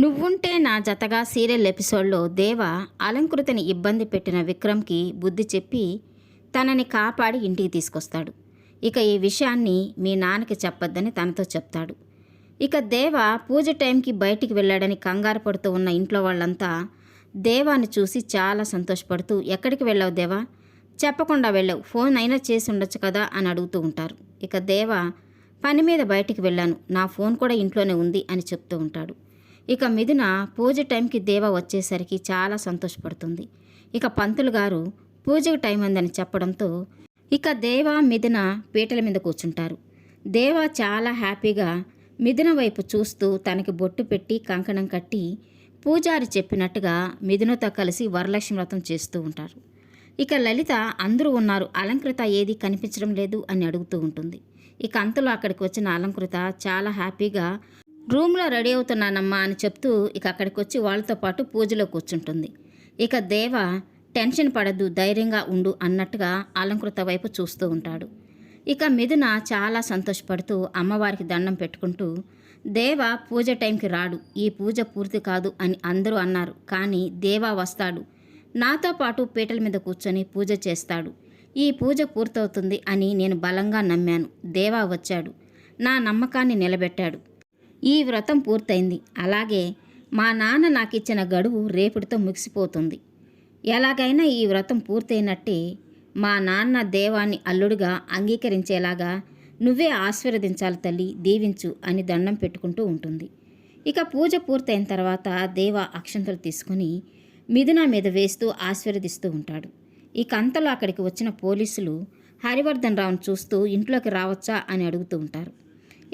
నువ్వుంటే నా జతగా సీరియల్ ఎపిసోడ్లో దేవ అలంకృతని ఇబ్బంది పెట్టిన విక్రమ్కి బుద్ధి చెప్పి తనని కాపాడి ఇంటికి తీసుకొస్తాడు. ఇక ఈ విషయాన్ని మీ నాన్నకి చెప్పొద్దని తనతో చెప్తాడు. ఇక దేవ పూజ టైంకి బయటికి వెళ్ళాడని కంగారు పడుతూ ఉన్న ఇంట్లో వాళ్ళంతా దేవాన్ని చూసి చాలా సంతోషపడుతూ ఎక్కడికి వెళ్ళావు దేవా? చెప్పకుండా వెళ్ళావు. ఫోన్ అయినా చేసి ఉండొచ్చు కదా? అని అడుగుతూ ఉంటారు. ఇక దేవ పని మీద బయటికి వెళ్ళాను. నా ఫోన్ కూడా ఇంట్లోనే ఉంది అని చెప్తూ ఉంటాడు. ఇక మిథున పూజ టైంకి దేవ వచ్చేసరికి చాలా సంతోషపడుతుంది. ఇక పంతులు గారు పూజకు టైం అందని చెప్పడంతో ఇక దేవ మిథున పీటల మీద కూర్చుంటారు. దేవ చాలా హ్యాపీగా మిథున వైపు చూస్తూ తనకి బొట్టు పెట్టి కంకణం కట్టి పూజారి చెప్పినట్టుగా మిథునతో కలిసి వరలక్ష్మి వ్రతం చేస్తూ ఉంటారు. ఇక లలిత అందరూ ఉన్నారు అలంకృత ఏది కనిపించడం లేదు అని అడుగుతూ ఉంటుంది. ఇక అంతలో అక్కడికి వచ్చిన అలంకృత చాలా హ్యాపీగా రూమ్లో రెడీ అవుతున్నానమ్మా అని చెప్తూ ఇక అక్కడికి వచ్చి వాళ్ళతో పాటు పూజలో కూర్చుంటుంది. ఇక దేవ టెన్షన్ పడద్దు ధైర్యంగా ఉండు అన్నట్టుగా అలంకృత వైపు చూస్తూ ఉంటాడు. ఇక మిథున చాలా సంతోషపడుతూ అమ్మవారికి దండం పెట్టుకుంటూ దేవ పూజ టైంకి రాడు ఈ పూజ పూర్తి కాదు అని అందరూ అన్నారు. కానీ దేవా వస్తాడు. నాతో పాటు పీటల మీద కూర్చొని పూజ చేస్తాడు. ఈ పూజ పూర్తవుతుంది అని నేను బలంగా నమ్మాను. దేవా వచ్చాడు. నా నమ్మకాన్ని నిలబెట్టాడు. ఈ వ్రతం పూర్తయింది. అలాగే మా నాన్న నాకు ఇచ్చిన గడువు రేపటితో ముగిసిపోతుంది. ఎలాగైనా ఈ వ్రతం పూర్తయినట్టే మా నాన్న దేవాన్ని అల్లుడుగా అంగీకరించేలాగా నువ్వే ఆశీర్వదించాలి తల్లి దీవించు అని దండం పెట్టుకుంటూ ఉంటుంది. ఇక పూజ పూర్తయిన తర్వాత దేవ అక్షంతలు తీసుకుని మిథున మీద వేస్తూ ఆశీర్వదిస్తూ ఉంటాడు. ఇక అంతలో అక్కడికి వచ్చిన పోలీసులు హరివర్ధన్ రావును చూస్తూ ఇంట్లోకి రావచ్చా? అని అడుగుతూ ఉంటారు.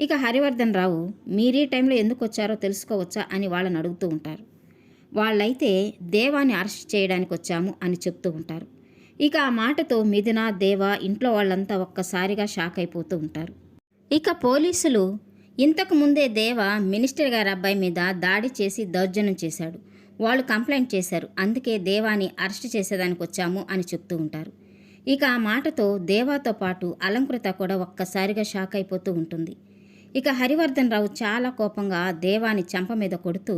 ఇక హరివర్ధన్ రావు మీరీ టైంలో ఎందుకు వచ్చారో తెలుసుకోవచ్చా అని వాళ్ళని అడుగుతూ ఉంటారు. వాళ్ళైతే దేవాన్ని అరెస్ట్ చేయడానికి వచ్చాము అని చెప్తూ ఉంటారు. ఇక ఆ మాటతో మిథున దేవ ఇంట్లో వాళ్ళంతా ఒక్కసారిగా షాక్ అయిపోతూ ఉంటారు. ఇక పోలీసులు ఇంతకు ముందే దేవ మినిస్టర్ గారి అబ్బాయి మీద దాడి చేసి దౌర్జన్యం చేశాడు. వాళ్ళు కంప్లైంట్ చేశారు. అందుకే దేవాని అరెస్ట్ చేసేదానికి వచ్చాము అని చెప్తూ ఉంటారు. ఇక ఆ మాటతో దేవాతో పాటు అలంకృత కూడా ఒక్కసారిగా షాక్ అయిపోతూ ఉంటుంది. ఇక హరివర్ధన్ రావు చాలా కోపంగా దేవాని చెంప మీద కొడుతూ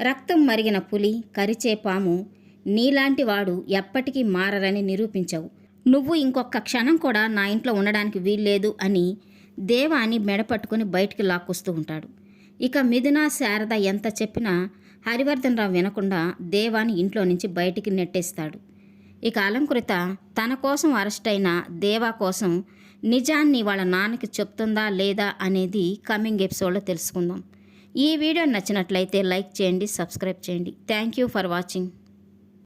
రక్తం మరిగిన పులి కరిచే పాము నీలాంటి వాడు ఎప్పటికీ మారరని నిరూపించవు. నువ్వు ఇంకొక క్షణం కూడా నా ఇంట్లో ఉండడానికి వీల్లేదు అని దేవాని మెడపట్టుకుని బయటికి లాక్కొస్తూ ఉంటాడు. ఇక మిథున శారద ఎంత చెప్పినా హరివర్ధన్ రావు వినకుండా దేవాని ఇంట్లో నుంచి బయటికి నెట్టేస్తాడు. ఇక అలంకృత తన కోసం అరెస్ట్ అయిన దేవా కోసం నిజాన్ని వాళ్ళ నాన్నకి చెప్తుందా లేదా అనేది కమింగ్ ఎపిసోడ్లో తెలుసుకుందాం. ఈ వీడియో నచ్చినట్లయితే లైక్ చేయండి సబ్స్క్రైబ్ చేయండి. Thank you for watching